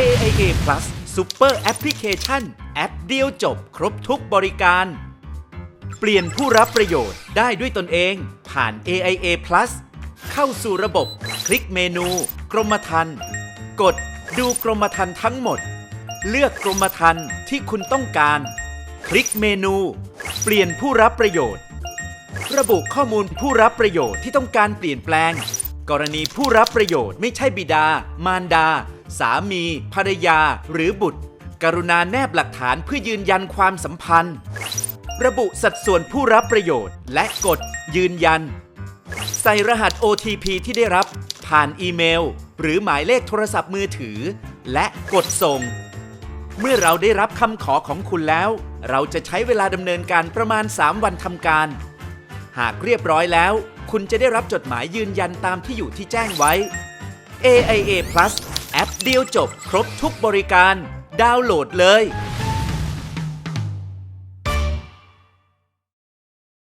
AIA Plus Super Application แอปเดียวจบครบทุกบริการ เปลี่ยนผู้รับประโยชน์ได้ด้วยตนเองผ่าน AIA Plus เข้าสู่ระบบ คลิกเมนู กรมธรรม์กดดูกรมธรรม์ทั้งหมด เลือกกรมธรรม์ที่คุณต้องการ คลิกเมนู เปลี่ยนผู้รับประโยชน์ ระบุข้อมูลผู้รับประโยชน์ที่ต้องการเปลี่ยนแปลง กรณีผู้รับประโยชน์ไม่ใช่บิดา มารดา สามี ภรรยา หรือบุตร กรุณาแนบหลักฐานเพื่อยืนยันความสัมพันธ์ ระบุสัดส่วนผู้รับประโยชน์ และกด ยืนยัน ใส่รหัส OTP ที่ได้รับ ผ่านอีเมล หรือหมายเลขโทรศัพท์มือถือ และกดส่ง เมื่อเราได้รับคำขอของคุณแล้ว เราจะใช้เวลาดำเนินการประมาณ 3 วันทำการ หากเรียบร้อยแล้ว คุณจะได้รับจดหมายยืนยันตามที่อยู่ที่แจ้งไว้ AIA Plus แอปเดียวจบครบทุกบริการ ดาวน์โหลดเลย